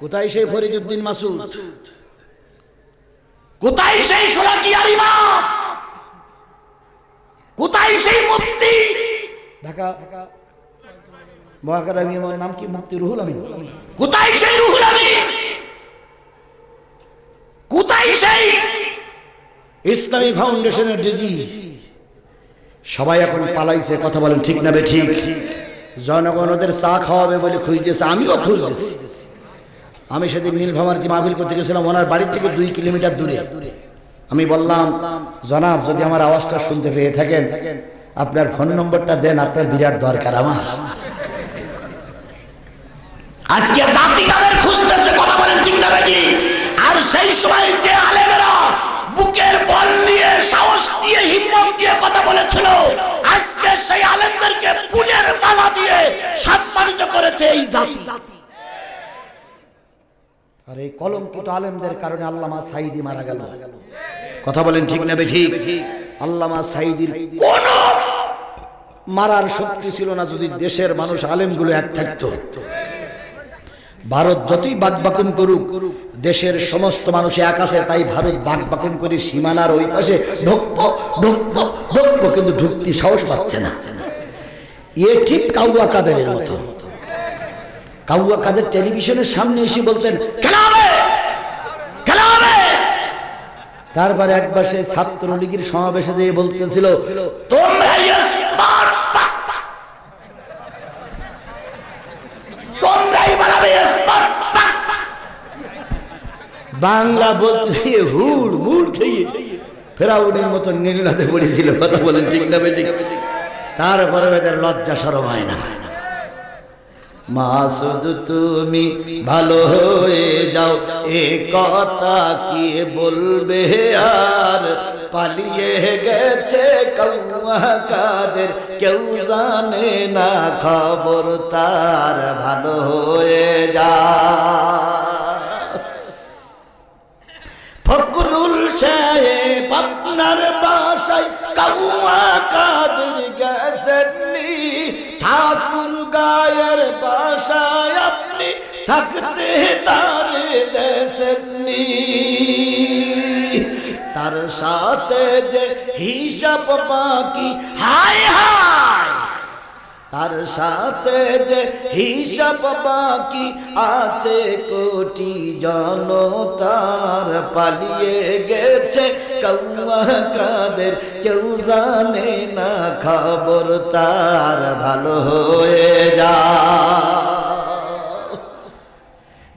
কোথায় সেই ফরিদুদ্দিন মাসুদ? কোথায় সেই সোলাকিয়ার ইমাম কোথায় সেই মুক্তি ঢাকা মহাকার আমি আমার নাম কি? মুক্তি রুহুল আমি কোথায় সেই রুহুল আমিন? কোথায় সেই ইসলামী ফাউন্ডেশনের ডিজি। সবাই এখন পালাইছে কথা বলেন ঠিক না বে ঠিক? জনগণ ওদের চা খাওয়াবে বলে খুঁজতেছে আমিও খুঁজতেছি। আমি সেদিন নীলভামারতি মাহফিল করতে গেছিলাম, ওনার বাড়ির থেকে দুই কিলোমিটার দূরে। আমি বললাম, জনাব, যদি আমার আওয়াজটা শুনতে পেয়ে থাকেন, আপনার ফোন নম্বরটা দেন, আপনার বিরাট দরকার আমার। আজকে জাতি তাদের খুঁজতেছে, কথা বলেন ঠিক না বেটি আর সেই সময় যে আলেমেরা বুকের বল নিয়ে, সাহস দিয়ে, হিম্মত দিয়ে কথা বলেছিল, আজকে সেই আলেমদেরকে ফুলের মালা দিয়ে সম্মানিত করেছে এই জাতি। আর এই কলঙ্কিত আলেমদের কারণে আল্লামা সাইদি মারা গেল। কথা বলেন ঠিক না বেঠিক? আল্লামা সাইদির কোন মারার শক্তি ছিল না যদি দেশের মানুষ আলেমগুলো এক থাকতো। ভারত যতই বাকবাকুম করুক দেশের সমস্ত মানুষ এক আছে তাই ভারত বাকবাকুম করে সীমানার ওই পাশে ঢুকবো ঢুকবো ঢুকবো কিন্তু ঢুকতে সাহস পাচ্ছে না। এ ঠিক কাউয়া কাদেরের মতো। কাউয়া কাদের টেলিভিশনের সামনে এসে বলতেন তারপরে একবার সে ছাত্রলীগের সমাবেশে যেয়ে বলতেছিল বাংলা বলতে হুড় মুড় খেয়ে ফেরাউনের মতো নীলাতে পড়েছিল, কথা বলেন ঠিক না তারপরে লজ্জা সরম হয় না। মাসুদ, তুমি ভালো হয়ে যাও। এ কথা কি বলবে আর? পালিয়ে গেছে কাদের, কেউ জানে না খবর তার। ভালো হয়ে যা। ফকরুল সাহেব আপনার বাসায় কাউয়া গেছেননি ঠাকুর গায়ের বাসায় আপনি থাকতে তারে দেশেননি। তার সাথে যে হিসাব বাকি, হায় হায়! তার সাথে যে হিসাব বাকি আছে, কোটি জনতার পালিয়ে গেছে। কৌয়া কাদের কেউ জানে না, খবর তার ভালো হয়ে যা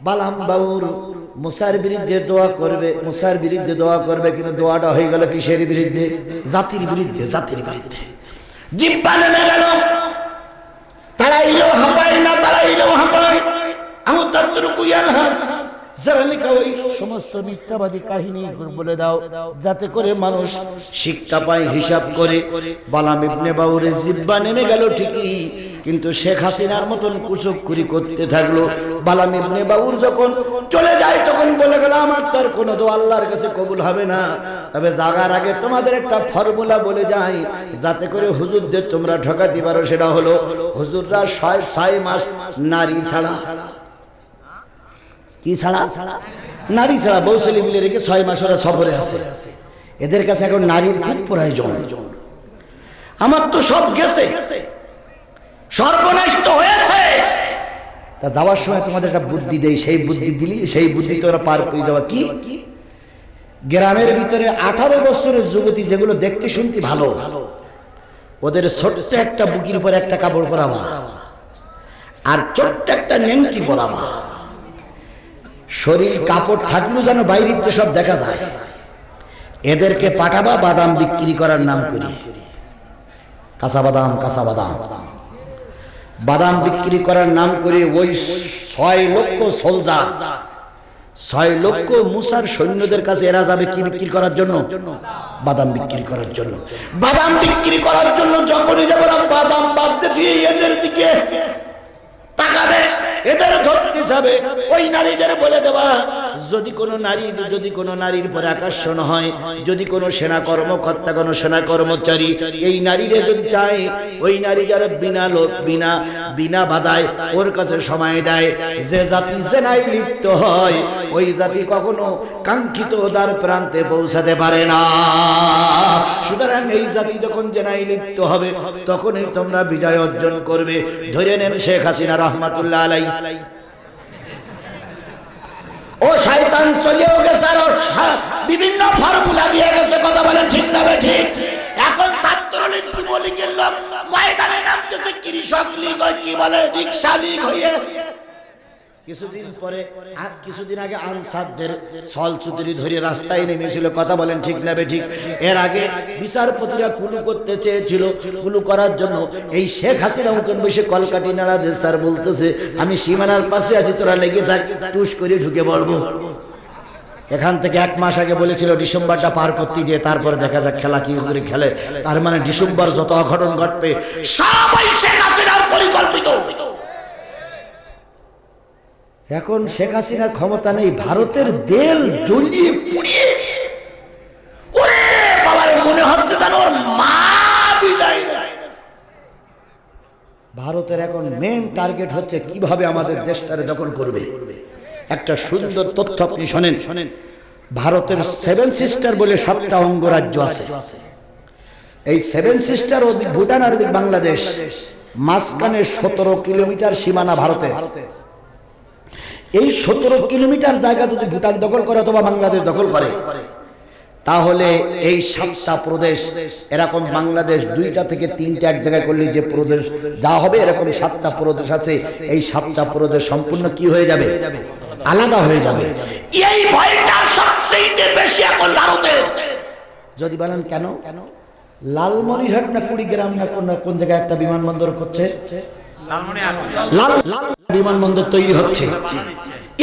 বালাম বাউর মুসার বিরুদ্ধে দোয়া করবে, মুসার বিরুদ্ধে দোয়া করবে, কিন্তু দোয়াটা হয়ে গেল কিসের বিরুদ্ধে? জাতির বিরুদ্ধে জাতির বিরুদ্ধে। জিব্বা নেমে গেল। তাড়াইলেও হাঁপায় না, তাড়াইলেও হাঁপায়। আমার তার কুইয়াল হাস। জারালিকা ওই সমস্ত মিথ্যাবাদী কাহিনী বলে দাও, যাতে করে মানুষ শিক্ষা পায়, হিসাব করে। বালাম ইবনে বাউরে জিব্বা নেমে গেল ঠিকই। কিন্তু শেখ হাসিনার মতন কুচুকুরি করতে থাকল। বালাম ইবনে বাউর যখন চলে যায়, তখন বলে গেল আমার তার কোনো দো আল্লাহর কাছে কবুল হবে না। তবে জাগার আগে তোমাদের একটা ফর্মুলা বলে যাই। যাতে করে হুজুরদের তোমরা ঠকাতে পারো, সেটা হলো, হুজুররা ছয় ছয় মাস নারী ছাড়া। কি ছাড়া? নারী ছাড়া। বউ ছেলে মিলে রেখে ছয় মাস ওরা সফরে আছে। এদের কাছে এখন নারীর খুব প্রয়োজন। আমার তো সব গেছে। সর্বনাশ তো হয়েছে। তা যাওয়ার সময় তোমাদের একটা বুদ্ধি দেই, সেই বুদ্ধি দিলি, সেই বুদ্ধি তোরা পার পেয়ে যাওয়া কি? গ্রামের ভিতরে আঠারো বছরের যুবতী যেগুলো দেখতে শুনতে ভালো, ওদের ছোট্ট একটা বুকির উপর একটা কাপড় পরাবা, আর ছোট্ট একটা নেংটি পরাবা। শরীর, কাপড় থাকলেও যেন বাইরে সব দেখা যায়। এদেরকে পাঠাবা বাদাম বিক্রি করার নাম করি। কাঁচা বাদাম কাঁচা বাদাম। বাদাম বিক্রি করার নাম করে ওই ছয় লক্ষ সোলজার। ছয় লক্ষ মুসার সৈন্যদের কাছে এরা যাবে কি বিক্রি করার জন্য? বাদাম বিক্রি করার জন্য। বাদাম বিক্রি করার জন্য যখনই যাব যাবে, ওই নারীদের বলে দেবা, যদি কোনো নারী, যদি কোনো নারীর পরে আকর্ষণ হয়, যদি কোনো সেনা কর্মকর্তা, কোনো সেনা কর্মচারী, এই নারীরে যদি চায়, ওই নারী যারা বিনা লোক বিনা বিনা বাধায় ওর কাছে সময় দেয়, যে জাতি জেনাই লিপ্ত হয়, ওই জাতি কখনো কাঙ্ক্ষিত দ্বার প্রান্তে পৌঁছাতে পারে না। সুতরাং এই জাতি যখন জেনাই লিপ্ত হবে, তখনই তোমরা বিজয় অর্জন করবে। ধরে নেন শেখ হাসিনা রহমাতুল্লাহ আলাই ও শয়তান চলেও গেছে আর বিভিন্ন ফর্মুলা দিয়ে গেছে, কথা বলেন ঠিক না ঠিক? এখন ছাত্রলীগ, যুবলীগের লোক ময়দানে নামতেছে, কৃষক লীগ কি বলে, রিক্সা লীগ হয়ে কিছুদিন পরে কিছুদিন আগে আনসারদের ছল চুতুরি ধরে রাস্তায় নেমেছিল। কথা বলেন ঠিক না ঠিক? এর আগে বিচারপতিরা কুলু করতে চেয়েছিল। কুলু করার জন্য এই শেখ হাসিনা মতন বসে কলকাটি নাড়াদের স্যার বলতেছে, আমি সীমানার পাশে আছি, তোরা লেগে থাক, টুস করে ঢুকে পড়ব। এখান থেকে এক মাস আগে বলেছিল, ডিসেম্বরটা পার করতে দিয়ে তারপরে দেখা যাক খেলা কি করে খেলে। তার মানে ডিসেম্বর যত অঘটন ঘটবে, সবাই শেখ হাসিনার পরিকল্পিত। এখন শেখ হাসিনার ক্ষমতা নেই, ভারতের দেল জ্বলিয়ে পুড়িয়ে ভারতের এখন মেন টার্গেট হচ্ছে কীভাবে আমাদের দেশটারে দখল করবে। একটা সুন্দর তথ্য আপনি শোনেন। শোনেন ভারতের সেভেন সিস্টার বলে সাতটা অঙ্গরাজ্য আছে। এই সেভেন সিস্টার ভুটান আর বাংলাদেশ, মাঝখানে সতেরো কিলোমিটার সীমানা ভারতের। এই সতেরো কিলোমিটার জায়গা যদি ভুটান দখল করে অথবা বাংলাদেশ দখল করে, তাহলে এই সাতটা প্রদেশ এরকম বাংলাদেশ দুইটা থেকে তিনটা এক জায়গায় করলে যে প্রদেশ যা হবে, এরকম সাতটা প্রদেশ আছে। এই সাতটা প্রদেশ সম্পূর্ণ কি হয়ে যাবে? আলাদা হয়ে যাবে। এই ভয়টা সবচেয়ে বেশি এখন যদি বলেন কেন? কেন? লালমনিরহাট না কুড়িগ্রাম না কোন জায়গায় একটা বিমানবন্দর করছে বিমানবন্দর তৈরি হচ্ছে।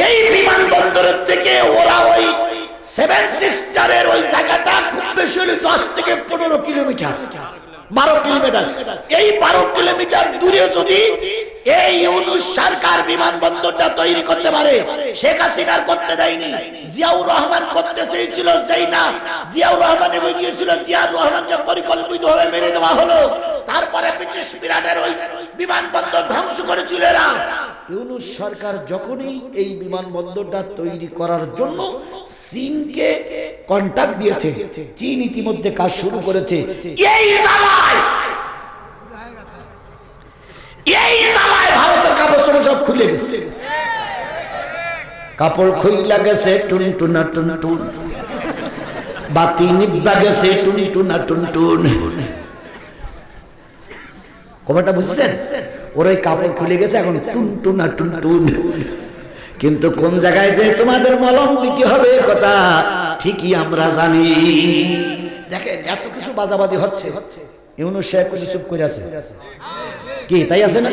এই বিমানবন্দরের থেকে ওরা ওই সেভেন সিস্টারের ওই জায়গাটা খুব বেশি হলে দশ থেকে পনেরো কিলোমিটার। বারো কিলোমিটার। এই বারো কিলোমিটার দূরে যদি এই ইউনুস সরকার বিমানবন্দরটা তৈরি করতে পারে, শেখ হাসিনার করতে দেয়নি। জিয়াউর রহমান করতে না। জিয়াউর রহমান জিয়াউর রহমানকে মেরে দেওয়া হলো। তারপরে ব্রিটিশ বিরাটের বিমানবন্দর ধ্বংস ইউনুস সরকার যখনই এই বিমানবন্দরটা তৈরি করার জন্য চীনকে কন্ট্যাক্ট দিয়েছে। চীন ইতিমধ্যে কাজ শুরু করেছে। এই জ্বালায় এই জ্বালায় ভারতের কাপড় চোপড় সব খুলে গেছে কাপড় খুইলা গেছে টুন টুনা টুন টুন বাতি নিব্বা গেছে টুন টুনা টুন টুন কবাটা বুঝছেন? ওর ওই কাপড় খুলে গেছে এখন টুন টুনা টুন টুন কিন্তু কোন জায়গায় যে তোমাদের মলম দিতে হবে কথা? ঠিকই আমরা জানি। দেখেন এত কিছু বাজাবাজি হচ্ছে। ইউনুস সাহেব কিছু চুপ করে আছে? কি তাই আছে না?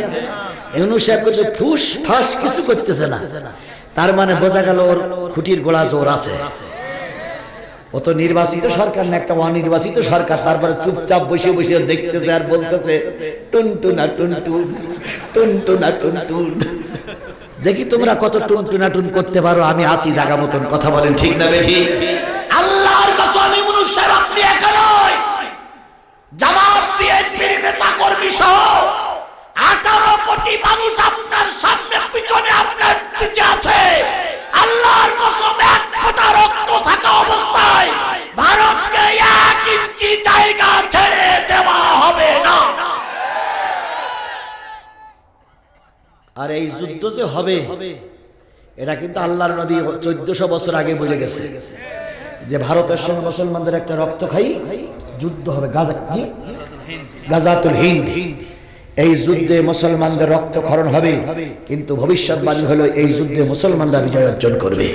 ইউনুস সাহেব কিন্তু ফুস ফাস কিছু করতেছে না। তার মানে বোঝা গেল ওর খুঁটির গোড়া জোর আছে। ও তো নির্বাচিত সরকার না একটা অনির্বাচিত সরকার। তারপরে চুপচাপ বসে বসে দেখতেছে আর বলতেছে টুন টুনা টুন টুন টুন টুনা টুন টুন দেখি তোমরা কত টুন টুনাটুন করতে পারো, আমি আছি জাগা মতন কথা বলেন, ঠিক না বেঠি? আল্লাহর কসম ইউনুস সাহেব, আপনি একা নয়। জামাত, বিএনপির নেতা কর্মী সহ আঠারো কোটি মানুষ আপনার সামনে পিছনে আপনার পিছে আছে আল্লাহর কসম এক ফোঁটা রক্ত থাকা অবস্থায় ভারতকে এক ইঞ্চি জায়গা ছেড়ে দেওয়া হবে না আর এই যুদ্ধ যে হবে। এটা কিন্তু আল্লাহর নবী চোদ্দশো বছর আগে বলে গেছে। যে ভারতের সঙ্গে মুসলমানদের একটা রক্ত খাই, যুদ্ধ হবে। গাজাতুল হিন্দ। এই যুদ্ধে মুসলমানদের রক্তক্ষরণ হবে। কিন্তু ভবিষ্যৎবাণী হলো এই যুদ্ধে মুসলমানরা বিজয় অর্জন করবে।